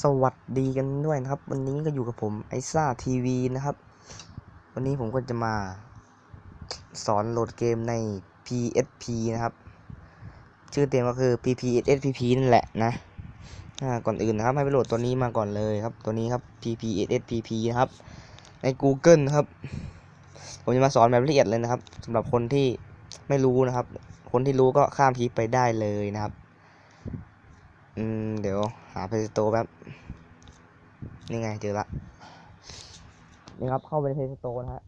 สวัสดีกันด้วยนะครับ วันนี้ก็อยู่กับผมไอซ่าทีวีนะครับ วันนี้ผมก็จะมา สอนโหลดเกมใน PSP นะครับ ชื่อเต็มก็คือ PPSSPP นั่นแหละนะก่อนอื่นนะครับให้ไปโหลดตัวนี้มาก่อนเลยครับ ตัวนี้ครับ PPSSPP นะครับ ใน Google นะครับ ผมจะมาสอนแบบละเอียดเลยนะครับสำหรับคนที่ไม่รู้นะครับ คนที่รู้ก็ข้ามคลิปไปได้เลยนะครับ อืม เดี๋ยวหา Play Store แป๊บ นี่ไงเจอละ นี่ครับเข้าไปใน Play Store นะฮะ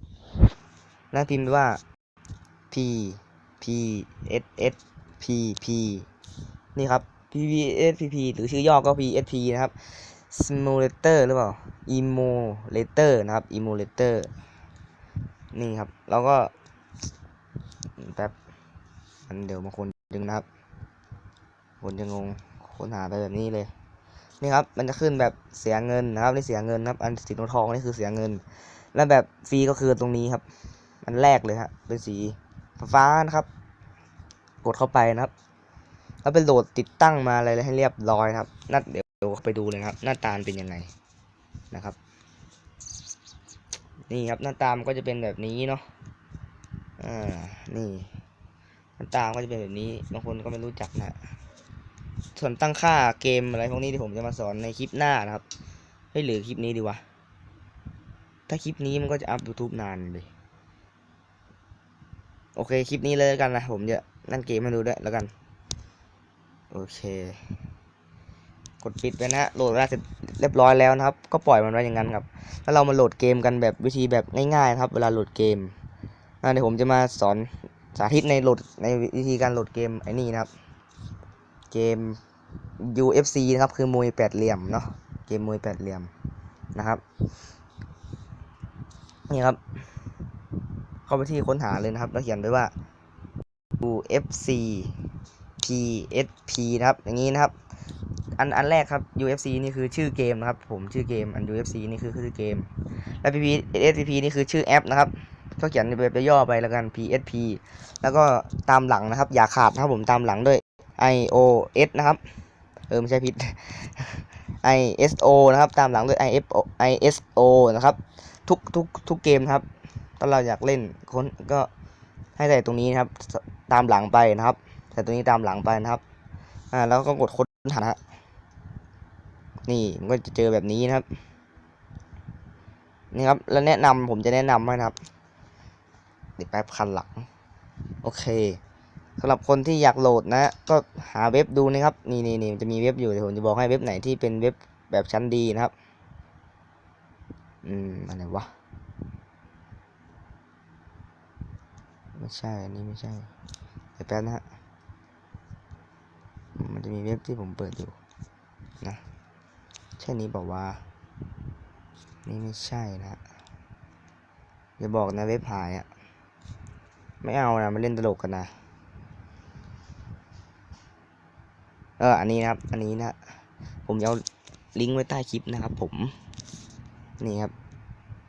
แล้วพิมพ์ว่า P P S S P P นี่ครับ P P S P P หรือชื่อย่อก็ P S P นะครับ Simulator หรือเปล่า Emulator นะครับ Emulator นี่ครับ แล้วก็แป๊บมันเดี๋ยวมางคนดึงนะครับ คนจะงง ค้นหาไปแบบนี้เลย นี่ครับ มันจะขึ้นแบบเสียเงินนะครับนี่เสียเงินนะครับ อันสีทองนี่คือเสียเงิน แล้วแบบฟรีก็คือตรงนี้ครับ อันแรกเลยฮะเป็นสีฟ้านะครับ กดเข้าไปนะครับ แล้วไปโหลดติดตั้งมาอะไรให้เรียบร้อยครับนัดเดี๋ยวไปดูเลยครับ หน้าตาเป็นยังไงนะครับ นี่ครับหน้าตามนก็จะเป็นแบบนี้เนาะอ่านี่หน้าตามนก็จะเป็นแบบนี้บางคนก็ไม่รู้จักนะ ส่วนตั้งค่าเกมอะไรพวกนี้ที่ผมจะมาสอนในคลิปหน้านะครับเฮ้ยหรือคลิปนี้ดีวะ ถ้าคลิปนี้มันก็จะอัพ YouTube นานเลย โอเคคลิปนี้เลยแล้วกันนะ ผมจะนั่นเกมมาดูด้วยแล้วกัน โอเค กดปิดไปนะโหลดแล้วเสร็จเรียบร้อยแล้วนะครับ ก็ปล่อยมันไว้อย่างนั้นครับ แล้วเรามาโหลดเกมกันแบบวิธีแบบง่ายๆครับ เวลาโหลดเกมเดี๋ยวผมจะมาสอนสาธิตในโหลดในวิธีการโหลดเกมไอ้นี่นะครับ เกม UFC นะครับ คือมวยแปดเหลี่ยมเนาะเกมมวยแปดเหลี่ยมนะครับนี่ครับ เข้าไปที่ค้นหาเลยนะครับ แล้วเขียนไปว่า UFC PSP นะครับ อย่างนี้นะครับ อันอันแรกครับ UFC นี่คือชื่อเกมนะครับ ผมชื่อเกมอัน UFC นี่คือชื่อเกม และ PPSP นี่คือชื่อแอปนะครับก็เขียนแบบย่อไปแล้วกัน PSP แล้วก็ตามหลังนะครับ อย่าขาดนะครับผมตามหลังด้วย iOS นะครับ เออไม่ใช่ผิด ISO นะครับ ตามหลังด้วย IFO ISO นะครับ ทุกทุกทุกเกมนะครับถ้าเราอยากเล่นค้นก็ให้ใส่ตรงนี้นะครับ ตามหลังไปนะครับใส่ตรงนี้ตามหลังไปนะครับ อ่าแล้วก็กดค้นหานะฮะนี่มันก็จะเจอแบบนี้นะครับ นี่ครับ แล้วแนะนำผมจะแนะนำให้นะครับเดี๋ยวแป๊บคันหลัง โอเค สำหรับคนที่อยากโหลดนะ ก็หาเว็บดูนะครับ นี่นี่นี่จะมีเว็บอยู่เดี๋ยวผมจะบอกให้เว็บไหนที่เป็นเว็บแบบชั้นดีนะครับ อืมอะไรวะ ไม่ใช่ อันนี้ไม่ใช่เดี๋ยวแป๊บนะฮะ มันจะมีเว็บที่ผมเปิดอยู่นะ ใช่นี้บอกว่า นี่ไม่ใช่นะอย่าบอกนะเว็บหายอะ ไม่เอานะมาเล่นตลกกันนะ เอออันนี้นะครับ อันนี้นะ ผมจะเอาลิงก์ไว้ใต้คลิปนะครับ ผม นี่ครับ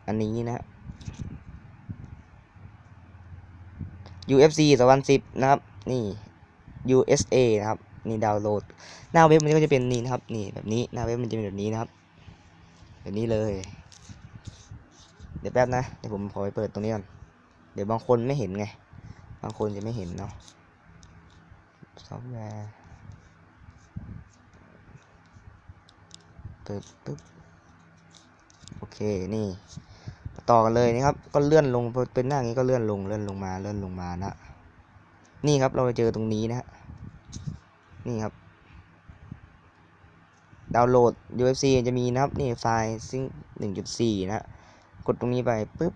อันนี้นะ UFC 2010 นะครับ นี่ USA นะครับ นี่ดาวน์โหลด หน้าเว็บมันก็จะเป็นนี่นะครับ นี่แบบนี้ หน้าเว็บมันจะเป็นแบบนี้นะครับ แบบนี้เลย เดี๋ยวแป๊บนะ เดี๋ยวผมขอไปเปิดตรงนี้ก่อน เดี๋ยวบางคนไม่เห็นไง บางคนจะไม่เห็นเนาะซอฟต์แวร์ เปิดปึ๊บโอเคนี่ ต่อกันเลยนะครับ ก็เลื่อนลงเป็นหน้าอย่างนี้ก็เลื่อนลงเลื่อนลงมาเลื่อนลงมานะนี่ครับเราจะเจอตรงนี้นะฮะนี่ครับ ดาวน์โหลด UFC จะมีนะครับนี่ไฟล์ซิงหนึ่งจุดสี่นะฮะกดตรงนี้ไปปึ๊บ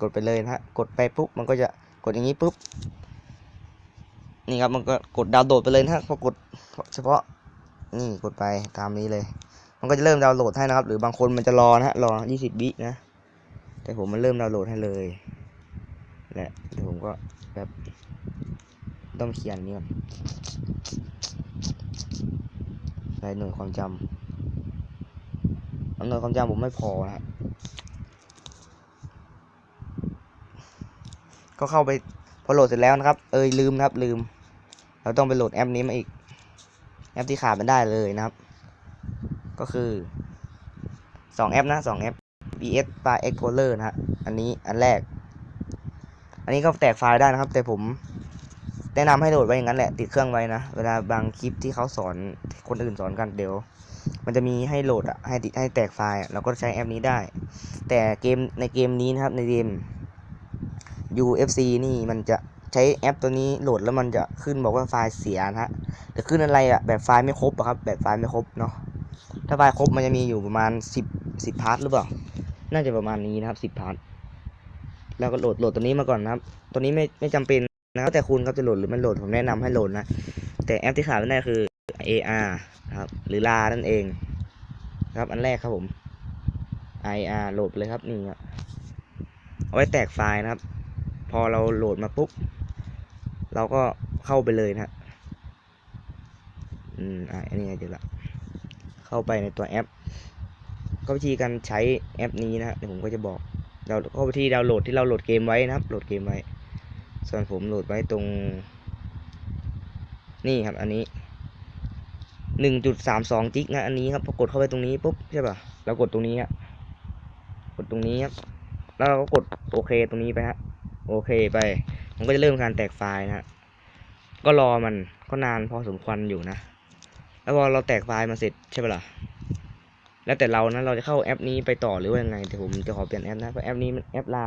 กดไปเลยนะฮะกดไปปุ๊บมันก็จะกดอย่างนี้ปุ๊บนี่ครับมันก็กดดาวน์โหลดไปเลยนะฮะพอกดเฉพาะ นี่กดไปตามนี้เลย มันก็จะเริ่มดาวน์โหลดให้นะครับ หรือบางคนมันจะรอนะฮะรอ 20วินะ แต่ผมมันเริ่มดาวน์โหลดให้เลยแหละเดี๋ยวผมก็แบบต้องเขียนนี่ก่อนใส่หน่วยความจำหน่วยความจำผมไม่พอนะฮะก็เข้าไปพอโหลดเสร็จแล้วนะครับ เอยลืมนะครับลืม เราต้องไปโหลดแอปนี้มาอีก แอปที่ขาดไม่ได้เลยนะครับ ก็คือสองแอปนะสองแอป BS by Explorer นะฮะ อันนี้อันแรก อันนี้ก็แตกไฟล์ได้นะครับ แต่ผมแนะนำให้โหลดไว้อย่างนั้นแหละ ติดเครื่องไว้นะ เวลาบางคลิปที่เขาสอนคนอื่นสอนกันเดี๋ยว มันจะมีให้โหลดอะให้ติดให้แตกไฟล์อะเราก็ใช้แอปนี้ได้ แต่เกมในเกมนี้นะครับในเกม UFC นี่มันจะ ใช้แอปตัวนี้โหลดแล้วมันจะขึ้นบอกว่าไฟล์เสียนะฮะแต่ขึ้นอะไรอะแบบไฟล์ไม่ครบอะครับ แบบไฟล์ไม่ครบเนาะถ้าไฟล์ครบมันจะมีอยู่ประมาณสิบสิบพาร์ทหรือเปล่า น่าจะประมาณนี้นะครับสิบพาร์ทแล้วก็โหลดโหลดตัวนี้มาก่อนนะครับ ตัวนี้ไม่ไม่จำเป็นนะครับแต่คุณครับจะโหลดหรือไม่โหลดผมแนะนำให้โหลดนะ แต่แอปที่ขาดไม่ได้คือ AR นะครับหรือลานั่นเองครับอันแรกครับผม IR โหลดเลยครับนี่ครับเอาไว้แตกไฟล์นะครับ พอเราโหลดมาปุ๊บ เราก็เข้าไปเลยนะอืมอะอันนี้ไงเดี๋ยวละเข้าไปในตัวแอป ก็วิธีการใช้แอปนี้นะฮะเดี๋ยวผมก็จะบอกเราเข้าไปที่ดาวน์โหลดที่เราโหลดเกมไว้นะครับ โหลดเกมไว้ ส่วนผมโหลดไว้ตรง นี่ครับ อันนี้หนึ่งจุดสามสองจิกนะอันนี้ครับพอกดเข้าไปตรงนี้ปุ๊บใช่ป่ะเรากดตรงนี้ฮะกดตรงนี้ครับแล้วเราก็กดโอเคตรงนี้ไปฮะโอเคไป มันก็จะเริ่มการแตกไฟล์นะฮะก็รอมันก็นานพอสมควรอยู่นะ แล้วพอเราแตกไฟล์มาเสร็จใช่ปะล่ะ แล้วแต่เรานะเราจะเข้าแอปนี้ไปต่อหรือว่ายังไงแต่ผมจะขอเปลี่ยนแอปนะเพราะแอปนี้มันแอปลา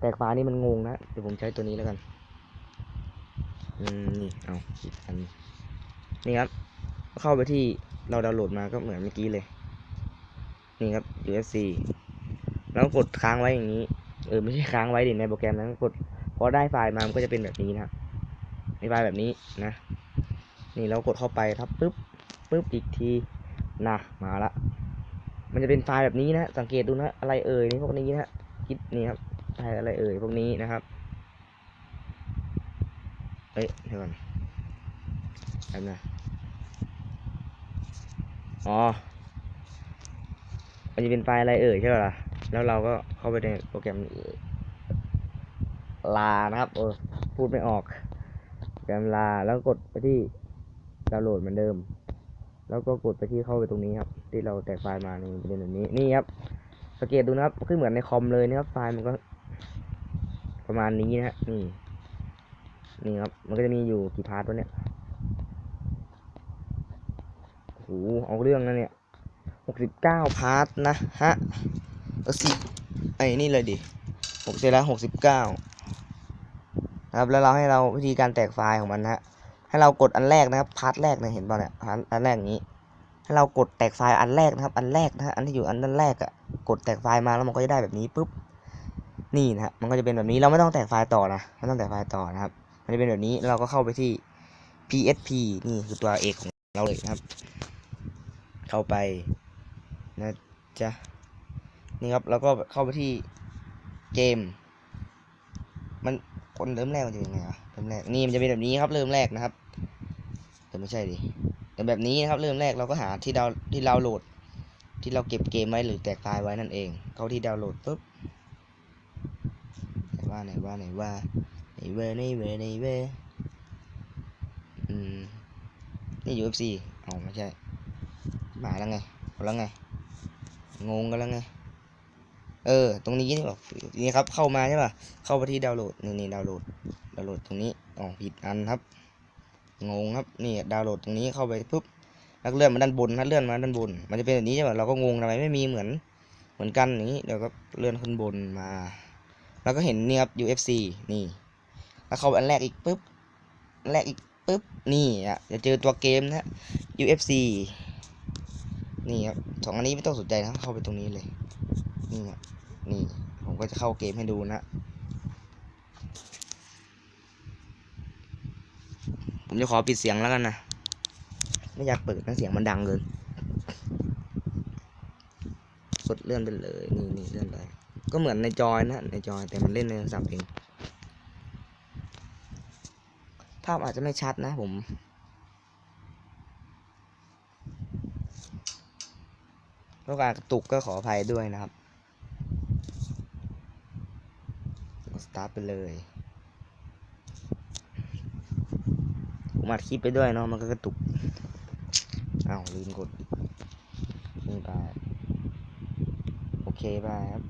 แตกไฟล์นี่มันงงนะเดี๋ยวผมใช้ตัวนี้แล้วกัน อืมนี่เอาอีกอันนี่ครับเข้าไปที่เราดาวน์โหลดมาก็เหมือนเมื่อกี้เลย นี่ครับ UFC แล้วกดค้างไว้อย่างนี้ เออไม่ใช่ค้างไว้ดิในโปรแกรมนั้นกด อได้ไฟล์มา มันก็จะเป็นแบบนี้นะครับในไฟล์แบบนี้นะ นี่เรากดเข้าไปครับปุ๊บปุ๊บอีกทีนะมาละ มันจะเป็นไฟล์แบบนี้นะ สังเกตดูนะ อะไรเอ่ยนี่พวกนี้นะคิดนี่ครับไฟล์อะไรเอ่ยพวกนี้นะครับเอ้ยเดี๋ยวก่อนแป๊บนะอ๋อ มันจะเป็นไฟล์อะไรเอ่ยใช่ป่ะล่ะ แล้วเราก็เข้าไปในโปรแกรม ลานะครับ เออ พูดไม่ออกแกรมลาแล้วกดไปที่ดาวน์โหลดเหมือนเดิม แล้วก็กดไปที่เข้าไปตรงนี้ครับ ที่เราแตกไฟล์มานี่เป็นแบบนี้นี่ครับสังเกตดูนะครับคือเหมือนในคอมเลยนะครับ ไฟล์มันก็ประมาณนี้นะฮะนี่นี่ครับ มันก็จะมีอยู่กี่พาร์ทวะเนี่ยโอ้โหเอาเรื่องนะเนี่ยหกสิบเก้าพาร์ทนะฮะเออสิไอ้นี่เลยดิหกเสร็จแล้วหกสิบเก้า นะครับ แล้วเราให้เราวิธีการแตกไฟล์ของมันนะฮะให้เรากดอันแรกนะครับพาร์ทแรกนะเห็นป่ะเนี่ยอันอันแรกนี้ ให้เรากดแตกไฟล์อันแรกนะครับ อันแรกนะฮะอันที่อยู่อันด้นแรกอะ่ะกดแตกไฟล์มาแล้วมันก็จะได้แบบนี้ปุ๊บนี่นะฮะมันก็จะเป็นแบบนี้เราไม่ต้องแตกไฟล์ต่อนะไม่ต้องแตกไฟล์ต่อนะครับ มันจะเป็นแบบนี้เราก็เข้าไปที่ PSP นี่คือตัวเอกของเราเลยนะครับ เข้าไปนะจ๊ะนี่ครับแล้วก็เข้าไปที่เกม มัน นเริ่มแรกมันจะเป็นยังไงวะเริ่มแรกนี่มันจะเป็นแบบนี้ครับเริ่มแรกนะครับเออไม่ใช่ดิแต่แบบนี้นะครับเริ่มแรกเราก็หาที่ดาวที่ดาโหลด ที่เราเก็บเกมไว้หรือแตกไฟล์ไว้นั่นเอง เข้าที่ดาวน์โหลดปุ๊บไหนว่าไหนว่าไหนว่าไหนเวอร์ไหนเวอร์ไหนเวอร์อืมนี่ UFC อ๋อไม่ใช่หมายแล้วไงเอาแล้วไงงงกันแล้วไง เออ ตรงนี้นี่บอกนี่ครับ เข้ามาใช่ป่ะ เข้าไปที่ดาวน์โหลด นี่นี่ดาวน์โหลด ดาวน์โหลดตรงนี้อ๋อผิดอันครับ งงครับ นี่ดาวน์โหลดตรงนี้เข้าไปปุ๊บแล้วเลื่อนมาด้านบนนะเลื่อนมาด้านบน มันจะเป็นแบบนี้ใช่ป่ะ เราก็งงทำไมไม่มีเหมือน เหมือนกันอย่างนี้ เดี๋ยวก็เลื่อนขึ้นบนมา แล้วก็เห็นนี่ครับ UFC นี่ แล้วเข้าอันแรกอีกปุ๊บ อันแรกอีกปุ๊บ นี่อะจะเจอตัวเกมนะ UFC นี่ครับสองอันนี้ไม่ต้องสนใจนะ เข้าไปตรงนี้เลย นี่นะนี่ ผมก็จะเข้าเกมให้ดูนะ ผมจะขอปิดเสียงแล้วกันนะ ไม่อยากเปิดนะเสียงมันดังเกินกดเลื่อนไปเลย นี่นี่เลื่อนไป ก็เหมือนในจอยนะ ในจอยแต่มันเล่นในโทรศัพท์เองภาพอาจจะไม่ชัดนะผมเพราะการกระตุกก็ขออภัยด้วยนะครับ ตาร์ทไปเลยผมอัดคลิปไปด้วยเนาะมันก็กระตุกอ้าวลืมกดนี่ไปโอเคไปครับ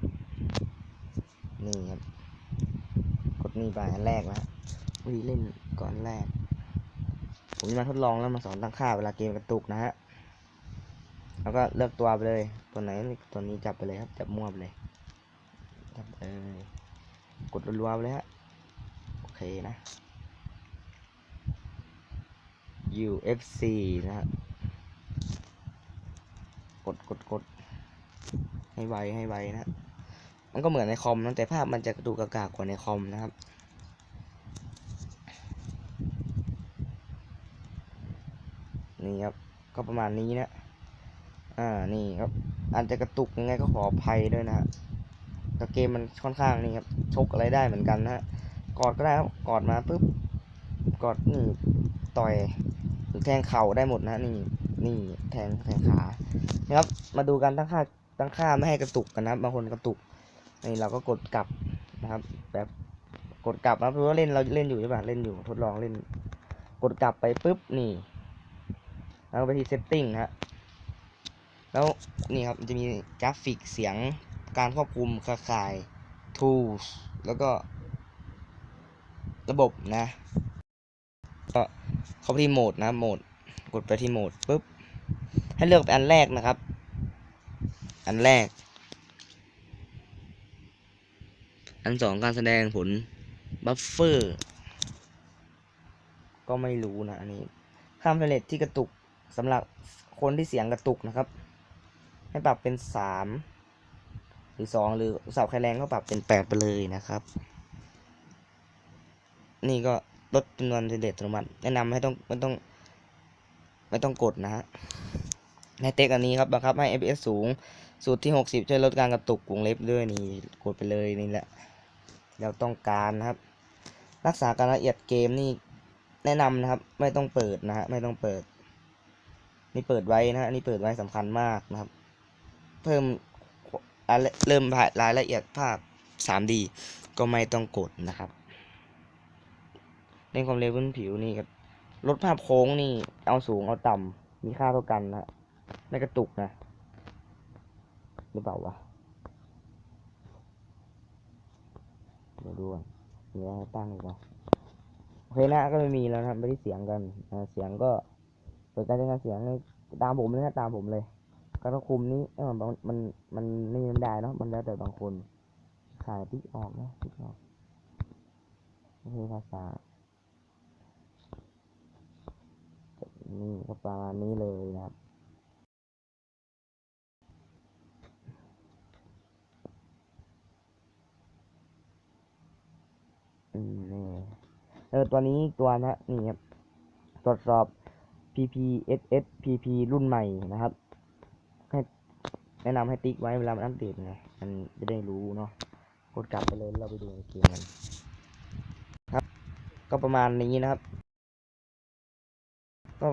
นี่ครับ กดนี่ไปอันแรกนะวิธีเล่นก่อนแรก ผมจะมาทดลองแล้วมาสอนตั้งค่าเวลาเกมกระตุกนะฮะแล้วก็เลือกตัวไปเลย ตัวไหนตัวนี้จับไปเลยครับ จับมั่วไปเลย จับไปเลย กดรัวๆไปเลยฮะ โอเคนะ UFC นะฮะ กดกดกดให้ไวให้ไวนะฮะมันก็เหมือนในคอมนะแต่ภาพมันจะดูกากากว่าในคอมนะครับนี่ครับ ก็ประมาณนี้นะ อ่า นี่ครับอาจจะกระตุกยังไงก็ขออภัยด้วยนะฮะ แต่เกมมันค่อนข้างนี่ครับชกอะไรได้เหมือนกันนะฮะกอดก็ได้ครับกอดมาปุ๊บกอดนี่ต่อยหรือแทงเข่าได้หมดนะนี่นี่แทงแทงขานะครับ มาดูกันตั้งค่าตั้งค่าไม่ให้กระตุกกันนะบางคนกระตุกนี่เราก็กดกลับนะครับ แบบกดกลับนะเพราะว่าเล่นเราเล่นอยู่ใช่ป่ะเล่นอยู่ทดลองเล่น กดกลับไปปุ๊บนี่แล้วไปที่ setting นะฮะแล้วนี่ครับจะมีกราฟิกเสียง การควบคุมเครือข่าย tools แล้วก็ ระบบนะก็เข้าไปที่โหมดนะโหมด กดไปที่โหมดปุ๊บ ให้เลือกเป็นอันแรกนะครับ อันแรก อันสองการแสดงผลบัฟเฟอร์ก็ไม่รู้นะอันนี้ข้ามเฟรเลตที่กระตุกสำหรับคนที่เสียงกระตุกนะครับ ให้ปรับเป็นสาม รือสองหรือเสาใครแรงก็ปรับเป็นแปดไปเลยนะครับ นี่ก็ลดจำนวนเฟรเลตอัตโนมัติแนะนำให้ต้องไม่ต้อง ไม่ต้องกดนะฮะในเต็กอันนี้ครับบังคับให้ FPS สูงสูตรที่ 60ช่วยลดการกระตุกวงเล็บด้วยนี่กดไปเลยนี่แหละเราต้องการนะครับ รักษาการละเอียดเกมนี่แนะนำนะครับ ไม่ต้องเปิดนะฮะไม่ต้องเปิด นี่เปิดไว้นะฮะนี่เปิดไว้สำคัญมากนะครับ เพิ่ม เริ่มรายละเอียดภาพ 3D ก็ไม่ต้องกดนะครับเล่นความเร็วบนผิวนี่ครับลดภาพโค้งนี่ เอาสูงเอาต่ำมีค่าเท่ากันนะไม่กระตุกนะหรือเปล่าวะเดี๋ยวดูก่อนมีอะไรตั้งอีกวะโอเคนะก็ไม่มีแล้วนะครับไม่ได้เสียงกันเสียงก็เปิดการใช้งานเสียงตามผมเลยนะตามผมเลย การควบคุมนี้เออมันมันมันนี่มันได้เนาะมันแล้วแต่บางคนขายติ๊กออกนะติ๊กออกโอเคภาษานี่ก็ประมาณนี้เลยนะครับอืมนี่เออตัวนี้ตัวนะนี่ครับ ตรวจสอบ PPSS PP รุ่นใหม่นะครับ แนะนำให้ติ๊กไว้เวลามันอัปเดตไงมันจะได้รู้เนาะกดกลับไปเลยเราไปดูในเกมกันครับ ก็ประมาณนี้นะครับ ก็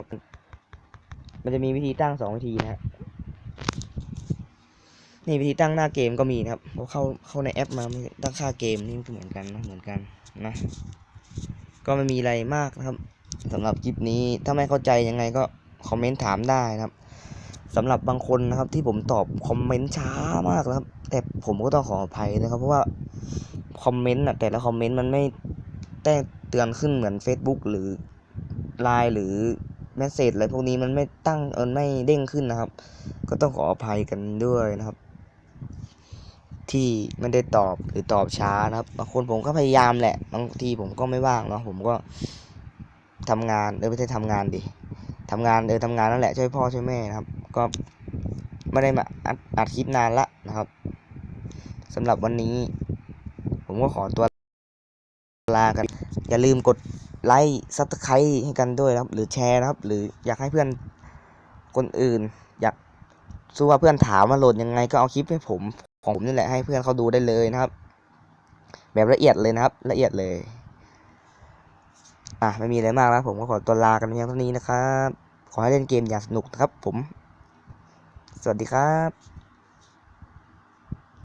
มันจะมีวิธีตั้งสองวิธีนะฮะนี่วิธีตั้งหน้าเกมก็มีนะครับพอเข้าเข้าในแอปมาตั้งค่าเกมนี่ก็เหมือนกันนะเหมือนกันนะก็ไม่มีอะไรมากนะครับสำหรับคลิปนี้ถ้าไม่เข้าใจยังไงก็คอมเมนต์ถามได้นะครับ สำหรับบางคนนะครับที่ผมตอบคอมเมนต์ช้ามากนะครับ แต่ผมก็ต้องขออภัยนะครับ เพราะว่าคอมเมนต์อะแต่ละคอมเมนต์มันไม่แจ้งเตือนขึ้นเหมือน Facebook หรือ Line หรือแมสเซจอะไรพวกนี้มันไม่ตั้งเออไม่เด้งขึ้นนะครับ ก็ต้องขออภัยกันด้วยนะครับ ที่ไม่ได้ตอบหรือตอบช้านะครับบางคนผมก็พยายามแหละบางทีผมก็ไม่ว่างเนาะผมก็ทำงานเออไม่ใช่ทำงานดิทำงานเออทำงานนั่นแหละช่วยพ่อช่วยแม่นะครับ ก็ไม่ได้มาอัดอัดคลิปนานละนะครับสำหรับวันนี้ ผมก็ขอตัวลากัน อย่าลืมกดไลค์ซับสไครต์ให้กันด้วยนะครับ หรือแชร์นะครับ หรืออยากให้เพื่อนคนอื่น อยากสู้ว่าเพื่อนถามว่าโหลดยังไงก็เอาคลิปให้ผมของผมนี่แหละให้เพื่อนเขาดูได้เลยนะครับ แบบละเอียดเลยนะครับ ละเอียดเลยอะไม่มีอะไรมากแล้วผมก็ขอตัวลากันเพียงเท่านี้นะครับ ขอให้เล่นเกมอย่างสนุกนะครับผม สวัสดีครับ